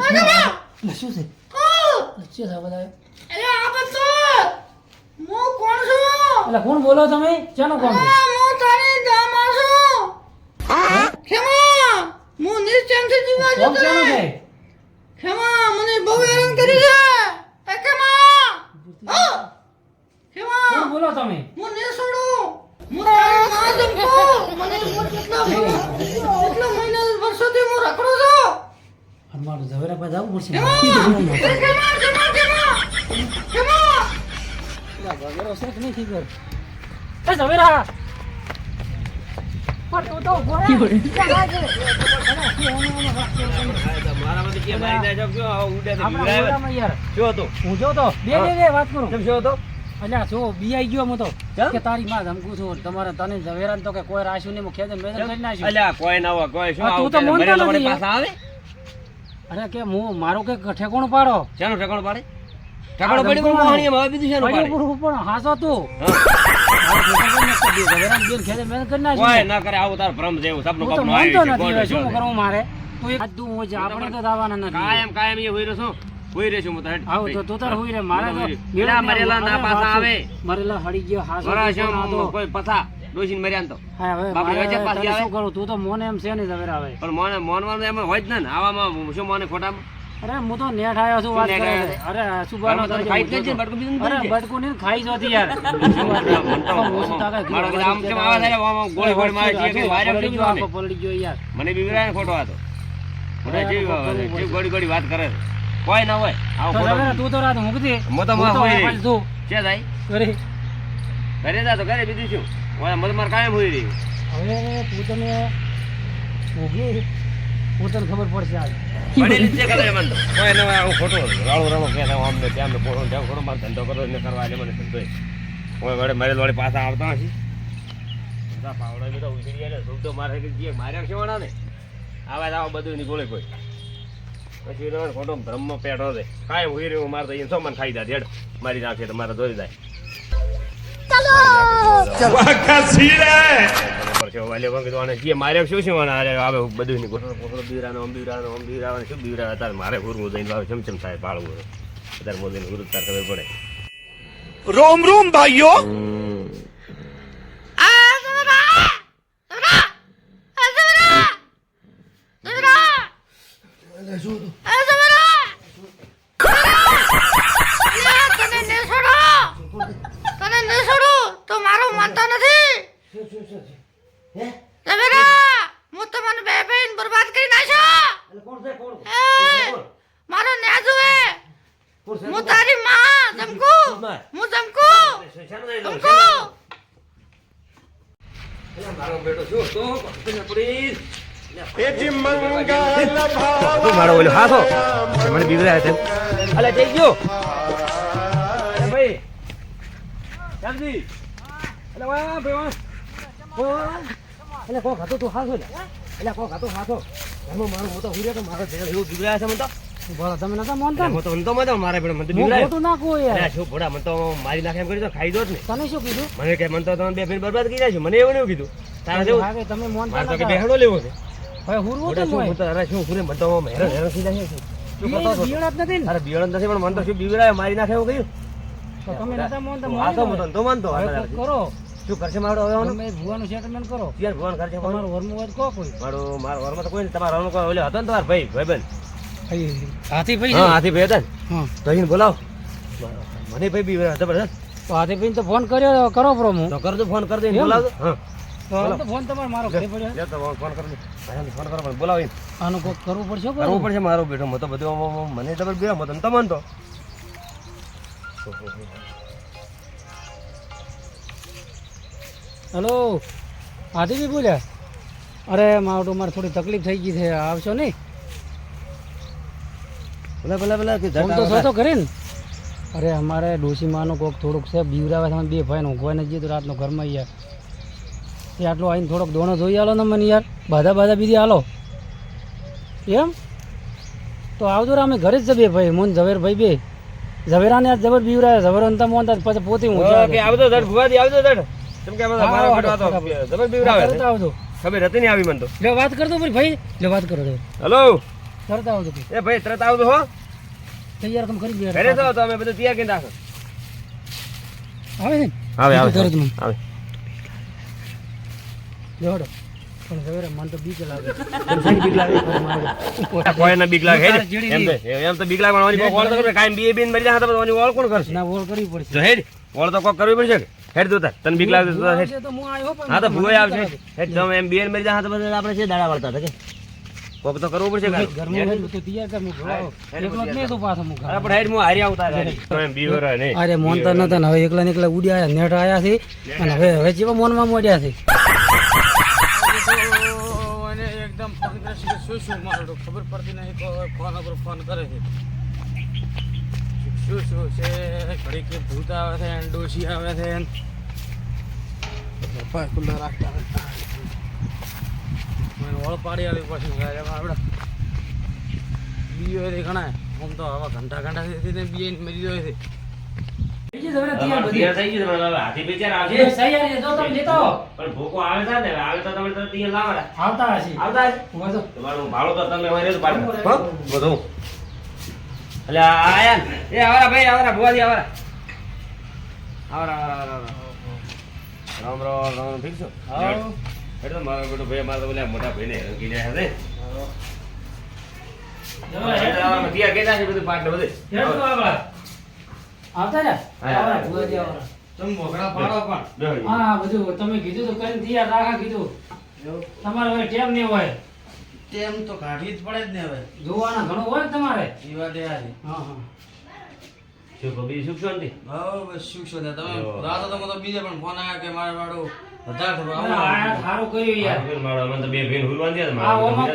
એટલે શું છે શું છે બધા અરે આ બધું હું કોણ છું એટલે કોણ બોલો તમે? ચાલો કોણ છે? હું તારી દામા છું? ખેમા હું નિશ્ચયથી જીવા છું ચાલો છે ખેમા મને બહુ હેરાન કરી છે. એ ખેમા. ખેમા બોલો તમે? હું ને ઝવેરા પાસે જવું પડશે ઝવેરો! તો ઉડે તો હું જો તો. બે બે વાત કરું. કેમ શું હતું અલ્યા જો બીઆઈ ગયો હું તો? કે તારી માં ધમકું છું. તમારે તને ઝવેરાન તો કે કોઈ રાશું નહીં ખેદે મેદન કરી નાખ્યું. અલ્યા કોઈ ના હોય કોઈ શું તું તો? માનતો નથી. પાછા આવે? અરે કે હું મારું કે ઠેકોણ પાડો. શેનું ઠેકોણ પાડે? ઠેકોણ પડી. ધમકવાનું. મોહણી હવે બીજું શેનું પાડે? પણ હાસો તું. ઝવેરાન બેન મેદન કરી કોઈ નાખ્યું ના કરે આવું તાર ભ્રમ જેવું સપનું કપનું શું કરવું મારે? તું એક તું હોય આપણે તો દાવાના નથી. કાયમ કાયમ એ હોઈ રહ્યો છું હોઈ રે તો હેડ. આવું તો તું તાર હોય રે મારા તો પેલા મરેલા ના પાસા આવે. મરેલા હડી ગયો હાસો કોઈ પથા ડોશીને મર્યા તો. બાપરે, વચ્ચે પાસી આવે? શું કરું? તું તો મોને એમ છે ને ઝવેરા આવે. પણ મોને મોનવાનું એમ હોય જ ને આવામાં શું મોને ખોટામાં? અરે હું તો નેટ આવ્યો છું વાત કરે અરે સુબાનો તને ખાઈ જ છે. બટકું બીજું અરે નથી ને? ખાઈ જોતી યાર. શું મારો આમ કેમ આવે છે આમ ગોળી ગોળી મારે છે કે હજુ વાયરો પલળી કેમ ગયો, પલડી ગયો યાર. મને બીવરાય ખોટો હતો. મને તો જેવી પડશે. ગોળી ગોળી વાત કરે છે. કોઈ ના હોય. આવો તો ખોટો તું તો રાત મૂકી હું તો માં તો હોઈ પાછું તું. છે જાય અરે ઘરે. જા તો ઘરે બીજું શું? ઓય મત માર કાયમ હોય રહી. હવે તું તને ઊભી હું ખબર પડશે આજ. પડેલી છે કદાચ મને કોઈ ના હોય, ખોટો રાળો રાળો કે આમ ને ત્યાં પોણો ત્યાં ખોટો મારે ધંધો કરો ને કરવા એટલે મને ધંધો કોઈ વડે મારે વડે પાછા આવતા હશે. બધા પાવડા બધા ઉછળી ગયા ને તો મારે કે જે માર્યા છે ને આવા આવા બધું ની ગોળે કોઈ. બ્રહ્મ પેટો દે કાંઈ મારે તો મન ખાઈ મારી મારે ધોઈ જાય. મારે શું શું આવે બધું બીવરાનો બીવરાનો શું બીવરા મારે હુરવું જઈને આવે થાય પાળવું અત્યારે મોદીને પડે. રોમ રોમ ભાઈઓ! સમજાઈ દઉં મારો બેટો શું તો પડી. મારો ઓલો હાથો મને બીવરાય છે અલે જઈ ગયો. અરે ભાઈ જામજી અલે વા ભાઈ વા અલે તું હાથો લે. અલે કોક હાથો. એમાં મારો મોટો હુરે તો મારો એવું બીવરાય છે મને તો. બોલો તમે નતા માનતા હું તો તો મજા મારે પણ મને બીવરાય ખોટું ના કહું યાર. શું ભોળા મને તો મારી નાખે એમ કરી તો ખાઈ દો ને. તને શું કીધું? મને કે મને તો તમે બે ફેર બરબાદ કરી નાખ્યું મને એવું નહીં કીધું. તારા જેવું. હવે તમે માનતા મારે તો કે બેહડો લેવો છે. હવે હુરવું ભોળા કેમ શું હોય? હું તો અરે શું હુરે? મને તો હેરાન હેરાન થઈ જાય છે. શું કરતો બિયણ- હતો? બિયણ જ નથી અરે બિયણ નથી પણ મને તો શું બીવરાય મારી નાખે એવું કહ્યું તો તમે નતા માનતા તું માનતો કરો. શું કરશે મારો હવે તમે ભુવાનું સેટલમેન્ટ કરો. યાર ભગવાન કરશે મારો. તમારું હોય? તો કોઈ મારું તો કોઈ નહીં. તમારા કોઈ ઓલો હતો ને તમારો ભાઈ ભાઈબંધ. હાથી ભાઈ હા હાથી ભાઈ હતા હા. તો બોલાવો. મને ભાઈ બી જબરદસ્ત તો હાથી ભાઈ તો ફોન કર્યો કરો પ્રો હું તો કરજો ફોન કરી દે એમ? બોલાવજો. હા. તો ફોન તમારે મારો ઘરે પડ્યો. લે તો ફોન કરી દે. ભાઈને ફોન કરો પણ બોલાવો. આનું કોક કરવું પડશે કરવું પડશે મારો બેટો મને તો બધું આમ- આમ- મને જબર તો માનતો હેલો. હાથીભાઈ બોલ્યા? અરે મારું મારે થોડી તકલીફ થઈ ગઈ છે. આવશો નહીં? ભલે ભલે ભલે કે ફોન તો સોતો કરે ને અરે અમારે ડોશીમાનો કોક થોડુંક છે બીવરાવે છે બે ભાઈને ઊંઘવાને જઈએ તો રાતનો ઘરમાં યાર એ આટલો આવીને થોડોક દોણો જોઈ આલો ને મને યાર. બાધા બાધા બીજી આલો. એમ? તો આવજો રે અમે ઘરે જ બે ભાઈ મોન ઝવેર ભાઈ બે. ઝવેરાને આજ જબર બીવરાવે ઝવેર અંતા મોનતા જ પછી પોતે હું આવજો દડ ભુવાજી આવજો દડ. કેમ કે અમારો આ તો જબર બીવરાવે આવજો ખબર હતી ને આવી મને તો. લે વાત કરતો ભાઈ ભાઈ. લે વાત કરો હલો તરત આવજો એ ભાઈ તરત આવજો હો. તૈયાર તમે કરી દે ઘરે જાઓ તો અમે બધું તૈયાર કરી નાખો. આવે આવે આવે તરત આવે. લેવડો પણ સવારે મન તો બીક લાગે. બીક લાગે? હે ને? જેડી એમ એમ તો બીક લાગે પણ ઓની ઓળ તો કરે કાયમ બી બી મરી જાય તો ઓની ઓળ કોણ કરશે? ના વોલ કરવી પડશે. જો હેડ. ઓળ તો કોક કરવી પડશે હેડ દોતા તને બીક લાગે તો હેડ. હું આવ્યો પણ હા તો ભૂવે આવશે. હેડ તમે એમ બી મરી જાય તો આપણે છે દાડા વળતા હતા કે? કોક તો કરવું પડશે ભાઈ, કાંઈ. ઘરમાં તો તૈયાર કર હું ભરાવો. એકલો જ તો પાછો હું અરે પણ હેડ હારી આવતા તમે નહીં અરે નતા હવે એકલા ને એકલા ઉડ્યા નેટ આયા છે. અને હવે હવે જેવા મોનમાં મોડ્યા છે. એકદમ કરે છે શું શું મારો ખબર પડતી નહીં તો ફોન ઉપર ફોન કરે છે. શું શું છે? ઘડી કે ભૂત આવે છે ડોશી આવે છે પપ્પા ખુલ્લા રાખતા મને ઓળ પાડી આવી પછી આપણે બીજો એ ઘણા આમ તો આવા ઘંટા ઘંટા થી ને બીએ મરી જાય છે તમારે તૈયાર થઈ ગયું તમારે હવે હાથી બેચાર આવશે પણ ભૂકો આવે છે ને આવે તો તમે તરત તૈયાર લાવવાના આવતા હશે આવતા હશે? વાંધો. તમારું ભાડું તો તમે હોય રહેતું પાડો. હો? બધું. એટલે આ આયા ને. એ આવરા ભાઈ આવરા ભુવાજી આવરા આવરા આવરા આવરા રામ રામ રામ ઠીક છો હાવ. એટલે મારો બેટો ભાઈ તો મોટા ભાઈને કરી તમે તમારે ટેમ નહીં હોય. તેમ તો કાઢવી જ પડે જ ને હવે. જોવાના ઘણું હોય તમારે? ઈ વાત એ. હા હા. શું કહો, બીજું સુખ શાંતિ? બસ તમે. રાતો તો મને તો બીજે પણ ફોન આવ્યા કે મારે વાળું વધારે થોડું આવો. આ સારું કર્યું યાર. બેન મારો અમે તો આ ઓમાં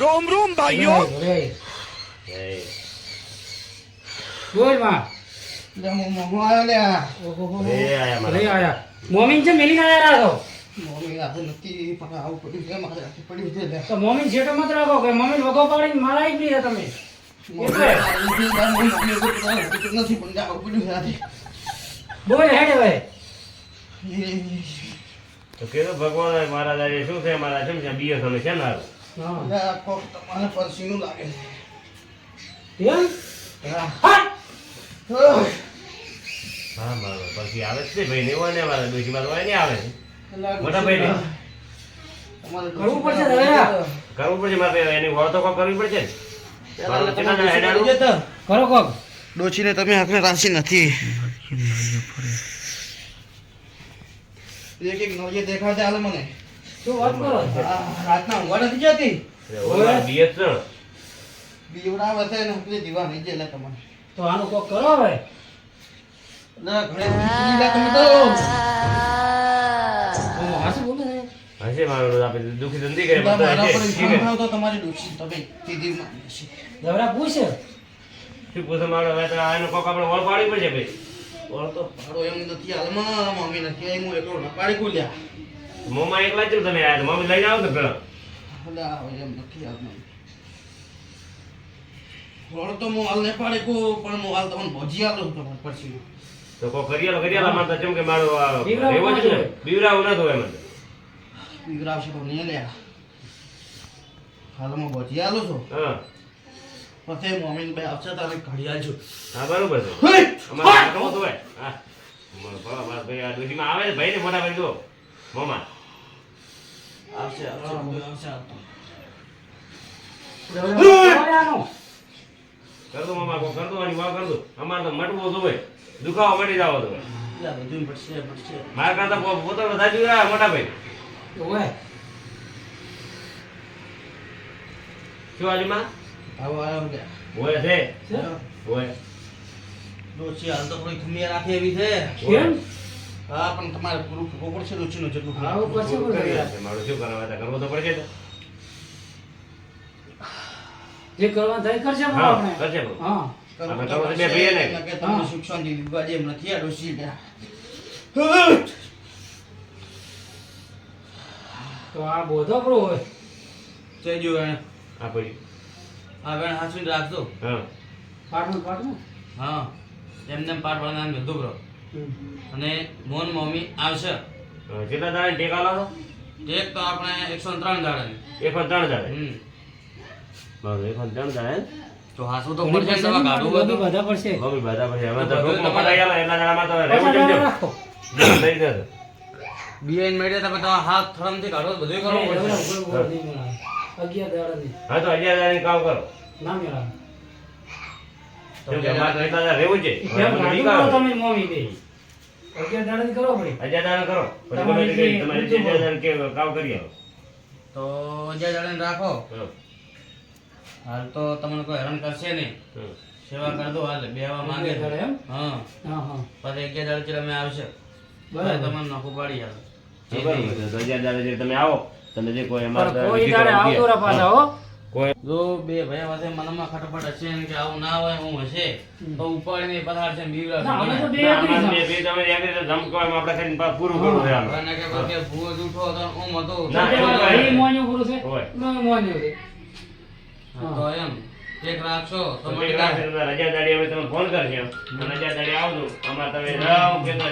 રોમ રોમ ભાઈઓ. બોલ છે મેલી ના આવ્યા હાથે નથી પણ આવું પડ્યું છે મારે હાથે પડ્યું છે. તો મમ્મી જેટો મત રાખો કે મમ્મી વગો પાડીને મારા જ નહીં તમે. નથી પણ આવું પડ્યું છે હાથે. બોલ હેડ ભાઈ તો કીધું ભગવાન મહારાજ આજે શું છે મારા છે બીએસ તમે છે ને? હા. કોક તમારે પરસીનું લાગે છે. હા. હા. મારો. પછી આવે છે ભાઈ ને હોય ને મારા ડોશી મારો હોય ને આવે. છે લાગે મોટા છે. ભાઈને. તમારે કરવું પડશે. કરવું પડશે મારે એની વળ તો કોઈ કરવી પડશે ને પેલા મારો તમારે કેટલા હેડાડું? ડોશી જતો. કરો કોક ડોશીને તમે આંખને રાશી નથી એક એક દેખાય છે મને શું વાત કરો રાતના ઊંઘવા નથી જતી ને. ને પેલી દીવા નહીં જેલા તમને તો આનું કોક કરો હવે ના ઘરે તમે તો હશે મારો રોજ આપે. દુખી તો કરે ના, બધા મારા. પર વિશ્વાસ. ના હોય તો તમારી તમે દીદી દવરા પૂછે? શું પૂછે મારો? હવે તો આનો કોક આપણે ઓળ પાડી પડશે ભાઈ. ઓળ તો પાડો એમ નથી હાલમાં મમ્મી નથી આવી હું એકલો નપાડી કુલ્યા મોંમાં એકલા જ છો તમે આયા મમ્મી લઈને આવો તો પેલા હલા એમ નથી હાલમાં. ઓળ તો હું હાલ ને પાડી કુ પણ હું હાલ તમને ભજી આલો તમારે પછી. તો કો કરિયાલો કરિયાલા મારતા તો જેમ કે મારો એવો જ ને. બીવરાવું ના થયું એમ બીવરાવશે તો નહીં લ્યા હાલમાં બચી આલો છું. હા. પછી મમ્મી બે આવશે તારે ઘડી આલજો. હા બરોબર છે! અમારે આટલું તો હોય. હા. મારા બાબા ભાઈ આ ડોશીમાં આવે ભાઈ ને મોટા ભાઈ જો મોમા. આવશે આવશે આવશે આવશે આનું કર દો મામા કો કરતો આની વા કર અમાર તો મટવો તો હોય દુખાવો મટી જાવો તો બધું મારા કરતા પોતા વધારે બીવરા મોટા ભાઈ. ઓય શું હાલીમાં આવો આવો ગયા હોય છે? હોય ડોશી હાલ તો થોડી ખમીયા રાખે એવી છે. કેમ? હા પણ તમારે પૂરું કરવું પડશે ડોશીનું જેટલું. મારું શું કરવા કરવું તો પડશે જે કરવા થાય આપણે. કરશે હા. અમે કરો તો બે ભાઈ ને. કે તમને શિક્ષણ શાંતિ વિવાદ એમ નથી આ ડોશી ગયા તો આ બોધો પ્રો હોય. ચેજો એને. આ પડી. આ બેન હાચવીને રાખજો. હા. પાટણ પાટણ હા. એમને એમ પાઠ ભણવાનું બધું બ્રો અને મોન મમ્મી આવશે. હા, કેટલા દાડે ટેકા લાવો ટેક તો આપણે એકસો ત્રણ દાડાની એક વાર ત્રણ દાડે? હમ. બરાબર એક વાર ત્રણ દાડે તો હાસવું તો પડશે ને તમે બધું. બધા પડશે. મમ્મી બધા પડશે. હવે તો તમારે- પતાઈ આલો, એટલા દાડામાં તો પચાસ રહેવું દાડા જમજો. બિયાન મેળે તમે તમારા હાથ થરમથી કાઢો તો બધું કરો. અગિયાર દાડા હા તો અગિયાર દાડાની કામ કરો. ના કે અમારે તો રહેવું છે. તમે મોમી અગિયાર કરો પડે અગિયાર દાડા કરો. પછી તે દાડા કે કામ કરી આવો. તો જાણે રાખો. હાલ તો તમને કોઈ હેરાન કરશે નહીં. સેવા કર દો હાલ બેવા માંગે? હા. હા પછી અગિયાર દાડે ચીડ અમે આવશે. બરાબર. તમને નખું પાડી આવે તમે આવો તમે જે કોઈ અમારે જો બે પાસે મનમાં ખટપટ હશે ને કે આવું ના હોય હું હશે તો ઉપાડીને પથાર છે અમે તો બે. બે- તમે એકરી તો ધમકાવવામાં આપણે ખાલી પા- પૂરું કરવું છે અને કે પછી ભૂવો જૂઠો હતો ઓમ હતો. ના, એ મોન્યું પૂરું છે. હોય. મોન્યું છે. તો એમ. એક રાખશો રજા દાડી અમે તમે ફોન કરશે અને રજા દાડી આવજો. આમાં તમે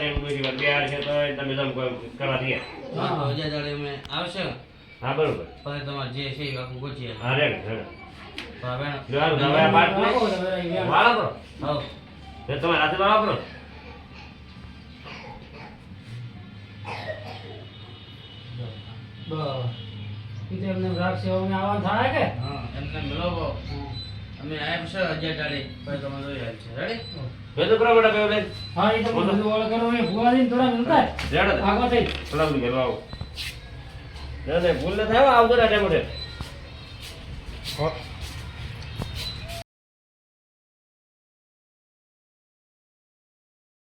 છે કોઈ છે તો તમે તમે કરવા હા, અજય અમે આવશે. હા બરોબર. પછી તમારે જે છે એ આખું ગોચીએ હા હવે જો તમે રાતે વાળા બસ. એમને રાખશે આવવાનું થાય કે? હા, એમને મિલાવો. અમે આવશે અજય દાડે પછી તમે જોઈ છે. રેડી બરાબર બેવ લે હા એ તો બધું ઓળ કરો એ ભુવાજીને થોડા મિલતા રેડ આગળ થઈ. થોડા બધું ઘેરવા આવો ના. ના ભૂલ ન થાય આવતો મોઢે હો.